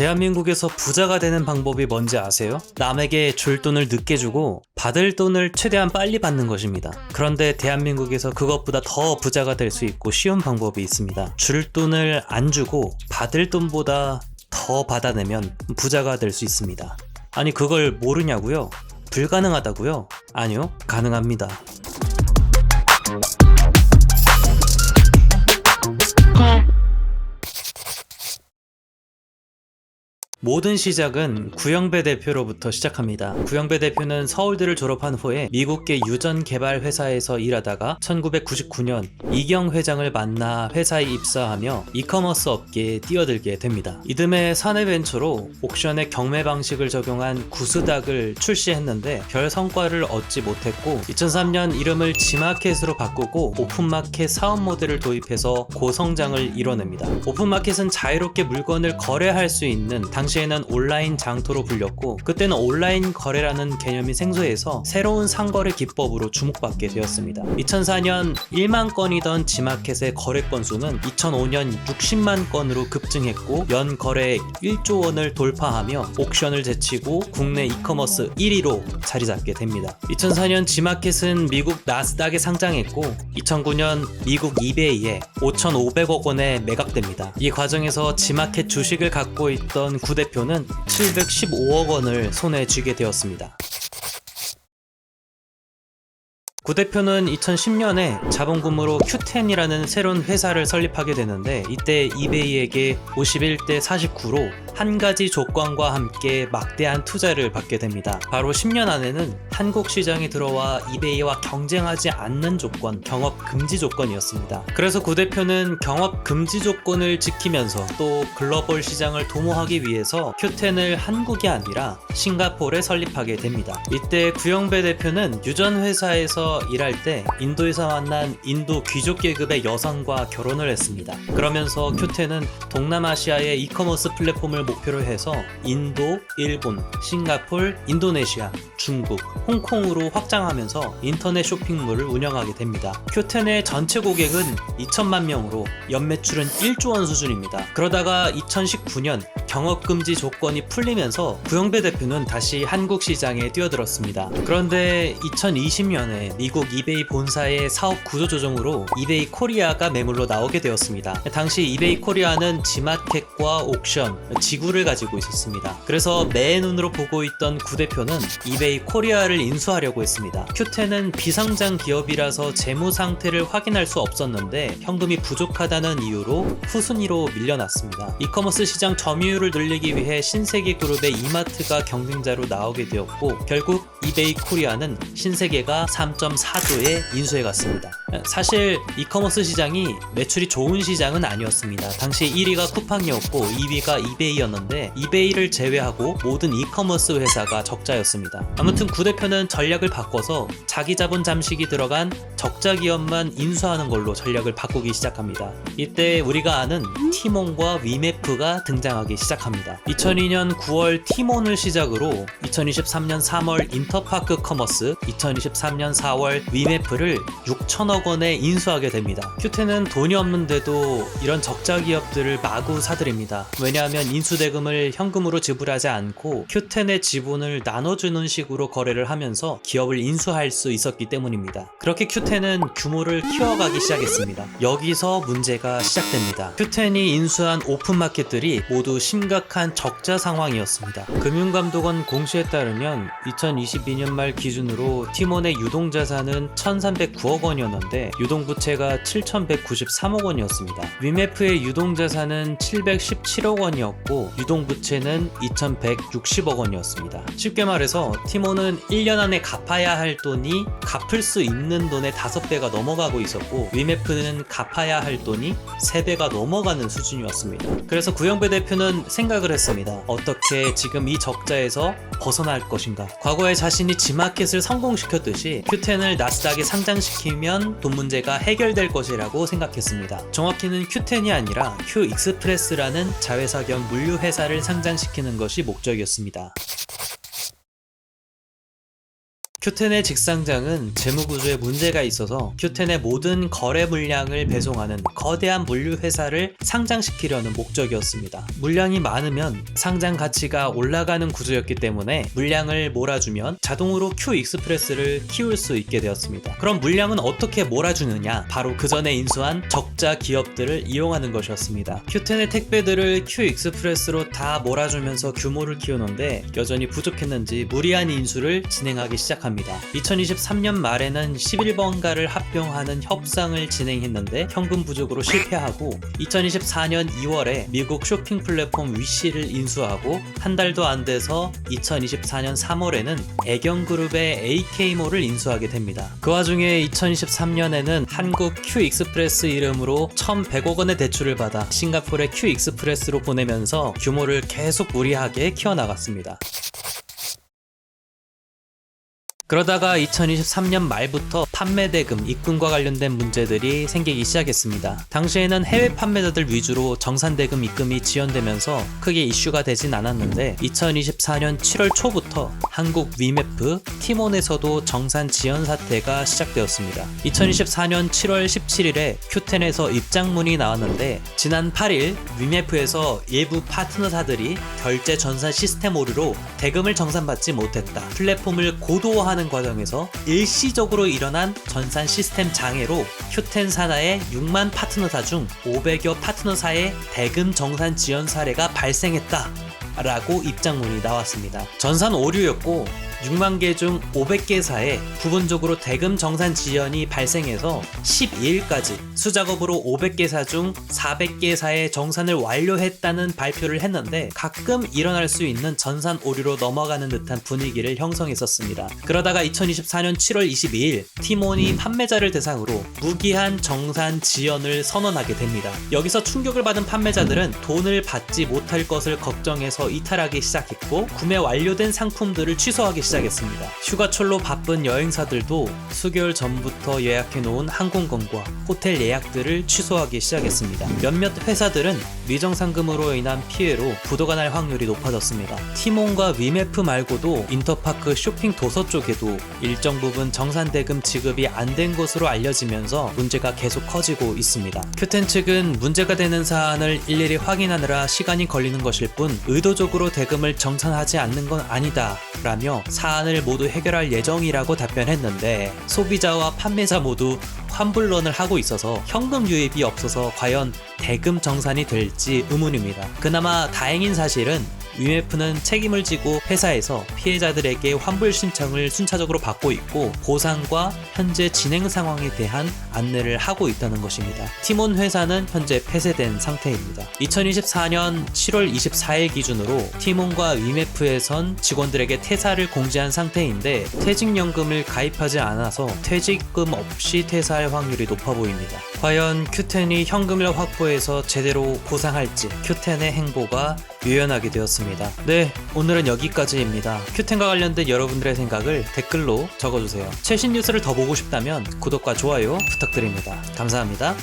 대한민국에서 부자가 되는 방법이 뭔지 아세요? 남에게 줄 돈을 늦게 주고 받을 돈을 최대한 빨리 받는 것입니다. 그런데 대한민국에서 그것보다 더 부자가 될 수 있고 쉬운 방법이 있습니다. 줄 돈을 안 주고 받을 돈보다 더 받아내면 부자가 될 수 있습니다. 아니 그걸 모르냐고요? 불가능하다고요? 아니요, 가능합니다. 모든 시작은 구영배 대표로부터 시작합니다. 구영배 대표는 서울대를 졸업한 후에 미국계 유전 개발 회사에서 일하다가 1999년 이경 회장을 만나 회사에 입사하며 이커머스 업계에 뛰어들게 됩니다. 이듬해 사내 벤처로 옥션의 경매 방식을 적용한 구스닥을 출시했는데 별 성과를 얻지 못했고 2003년 이름을 지마켓으로 바꾸고 오픈마켓 사업 모델을 도입해서 고성장을 이뤄냅니다. 오픈마켓은 자유롭게 물건을 거래할 수 있는 당시 에는 온라인 장터로 불렸고 그때는 온라인 거래라는 개념이 생소해서 새로운 상거래 기법으로 주목받게 되었습니다. 2004년 1만 건이던 지마켓의 거래 건수는 2005년 60만 건으로 급증했고 연 거래액 1조 원을 돌파하며 옥션을 제치고 국내 이커머스 1위로 자리 잡게 됩니다. 2004년 지마켓은 미국 나스닥에 상장했고 2009년 미국 이베이에 5,500억 원에 매각됩니다. 이 과정에서 지마켓 주식을 갖고 있던 구대 표는 715억 원을 손에 쥐게 되었습니다. 구 대표는 2010년에 자본금으로 Q10이라는 새로운 회사를 설립하게 되는데 이때 이베이에게 51대 49로 한 가지 조건과 함께 막대한 투자를 받게 됩니다. 바로 10년 안에는 한국 시장에 들어와 이베이와 경쟁하지 않는 조건, 경업 금지 조건이었습니다. 그래서 구 대표는 경업 금지 조건을 지키면서 또 글로벌 시장을 도모하기 위해서 Q10을 한국이 아니라 싱가포르에 설립하게 됩니다. 이때 구영배 대표는 유전 회사에서 일할 때 인도에서 만난 인도 귀족 계급의 여성과 결혼을 했습니다. 그러면서 큐테는 동남아시아의 이커머스 플랫폼을 목표로 해서 인도, 일본, 싱가폴, 인도네시아, 중국, 홍콩으로 확장하면서 인터넷 쇼핑몰을 운영하게 됩니다. 큐텐의 전체 고객은 2천만 명으로 연매출은 1조 원 수준입니다. 그러다가 2019년 경업금지 조건이 풀리면서 구영배 대표는 다시 한국 시장에 뛰어들었습니다. 그런데 2020년에 미국 이베이 본사의 사업 구조 조정으로 이베이 코리아가 매물로 나오게 되었습니다. 당시 이베이 코리아는 지마켓과 옥션, 지구를 가지고 있었습니다. 그래서 매의 눈으로 보고 있던 구 대표는 이베이 코리아를 인수하려고 했습니다. 큐텐은 비상장 기업이라서 재무 상태를 확인할 수 없었는데 현금이 부족하다는 이유로 후순위로 밀려났습니다. 이커머스 시장 점유율 을 늘리기 위해 신세계 그룹의 이마트가 경쟁자로 나오게 되었고 결국 이베이 코리아는 신세계가 3.4조에 인수해 갔습니다. 사실 이커머스 시장이 매출이 좋은 시장은 아니었습니다. 당시 1위가 쿠팡이었고 2위가 이베이였는데 이베이를 제외하고 모든 이커머스 회사가 적자였습니다. 아무튼 구 대표는 전략을 바꿔서 자기 자본 잠식이 들어간 적자 기업만 인수하는 걸로 전략을 바꾸기 시작합니다. 이때 우리가 아는 티몬과 위메프가 등장하기 시작합니다. 2002년 9월 티몬을 시작으로 2023년 3월 인 터파크 커머스, 2023년 4월 위메프를 6천억 원에 인수하게 됩니다. 큐테는 돈이 없는데도 이런 적자 기업들을 마구 사들입니다. 왜냐하면 인수대금을 현금으로 지불하지 않고 큐텐의 지분을 나눠주는 식으로 거래를 하면서 기업을 인수할 수 있었기 때문입니다. 그렇게 큐텐은 규모를 키워가기 시작했습니다. 여기서 문제가 시작됩니다. 큐텐이 인수한 오픈마켓들이 모두 심각한 적자 상황이었습니다. 금융감독원 공시에 따르면 2022년 말 기준으로 티몬의 유동 자산은 1,309억 원이었는데 유동 부채가 7,193억 원이었습니다. 위메프의 유동 자산은 717억 원이었고 유동 부채는 2,160억 원이었습니다. 쉽게 말해서 티몬은 1년 안에 갚아야 할 돈이 갚을 수 있는 돈의 5배가 넘어가고 있었고 위메프는 갚아야 할 돈이 3배가 넘어가는 수준이었습니다. 그래서 구영배 대표는 생각을 했습니다. 어떻게 지금 이 적자에서 벗어날 것인가? 과거에 자 신이 지마켓을 성공시켰듯이 q10을 나스닥에 상장시키면 돈 문제가 해결될 것이라고 생각했습니다. 정확히는 q10이 아니라 q-익스프레스라는 자회사 겸 물류 회사를 상장시키는 것이 목적이었습니다. 큐텐의 직상장은 재무구조에 문제가 있어서 큐텐의 모든 거래 물량을 배송하는 거대한 물류 회사를 상장시키려는 목적이었습니다. 물량이 많으면 상장 가치가 올라가는 구조였기 때문에 물량을 몰아주면 자동으로 Q 익스프레스를 키울 수 있게 되었습니다. 그럼 물량은 어떻게 몰아주느냐? 바로 그 전에 인수한 적자 기업들을 이용하는 것이었습니다. 큐텐의 택배들을 Q 익스프레스로 다 몰아주면서 규모를 키우는데 여전히 부족했는지 무리한 인수를 진행하기 시작합니다. 2023년 말에는 11번가를 합병하는 협상을 진행했는데 현금 부족으로 실패하고 2024년 2월에 미국 쇼핑 플랫폼 위시를 인수하고 한 달도 안 돼서 2024년 3월에는 애경그룹의 AK몰을 인수하게 됩니다. 그 와중에 2023년에는 한국 Q 익스프레스 이름으로 1,100억 원의 대출을 받아 싱가포르의 Q 익스프레스로 보내면서 규모를 계속 무리하게 키워나갔습니다. 그러다가 2023년 말부터 판매 대금, 입금과 관련된 문제들이 생기기 시작했습니다. 당시에는 해외 판매자들 위주로 정산 대금 입금이 지연되면서 크게 이슈가 되진 않았는데 2024년 7월 초부터 한국 위메프, 티몬에서도 정산 지연 사태가 시작되었습니다. 2024년 7월 17일에 큐텐에서 입장문이 나왔는데 지난 8일 위메프에서 일부 파트너사들이 결제 전산 시스템 오류로 대금을 정산받지 못했다. 플랫폼을 고도화하는 과정에서 일시적으로 일어난 전산 시스템 장애로 산하의 6만 파트너사 중 500여 파트너사의 대금 정산 지연 사례가 발생했다. 라고 입장문이 나왔습니다. 전산 오류였고 6만 개 중 500개사에 부분적으로 대금 정산 지연이 발생해서 12일까지 수작업으로 500개사 중 400개사의 정산을 완료했다는 발표를 했는데 가끔 일어날 수 있는 전산 오류로 넘어가는 듯한 분위기를 형성했었습니다. 그러다가 2024년 7월 22일 티몬이 판매자를 대상으로 무기한 정산 지연을 선언하게 됩니다. 여기서 충격을 받은 판매자들은 돈을 받지 못할 것을 걱정해서 이탈하기 시작했고 구매 완료된 상품들을 취소하기 시작했습니다. 휴가철로 바쁜 여행사들도 수개월 전부터 예약해 놓은 항공권과 호텔 예약들을 취소하기 시작했습니다. 몇몇 회사들은 미정상금으로 인한 피해로 부도가 날 확률이 높아졌습니다. 티몬과 위메프 말고도 인터파크 쇼핑 도서 쪽에도 일정 부분 정산 대금 지급이 안 된 것으로 알려지면서 문제가 계속 커지고 있습니다. 큐텐 측은 문제가 되는 사안을 일일이 확인하느라 시간이 걸리는 것일 뿐 의도적으로 대금을 정산하지 않는 건 아니다 라며 사안을 모두 해결할 예정이라고 답변했는데 소비자와 판매자 모두 환불론을 하고 있어서 현금 유입이 없어서 과연 대금 정산이 될지 의문입니다. 그나마 다행인 사실은 위메프는 책임을 지고 회사에서 피해자들에게 환불 신청을 순차적으로 받고 있고 보상과 현재 진행 상황에 대한 안내를 하고 있다는 것입니다. 티몬 회사는 현재 폐쇄된 상태입니다. 2024년 7월 24일 기준으로 티몬과 위메프에선 직원들에게 퇴사를 공지한 상태인데 퇴직연금을 가입하지 않아서 퇴직금 없이 퇴사할 확률이 높아 보입니다. 과연 큐텐이 현금을 확보해서 제대로 보상할지 큐텐의 행보가 유연하게 되었습니다. 네, 오늘은 여기까지입니다. 큐텐과 관련된 여러분들의 생각을 댓글로 적어주세요. 최신 뉴스를 더 보고 싶다면 구독과 좋아요 부탁드립니다. 감사합니다.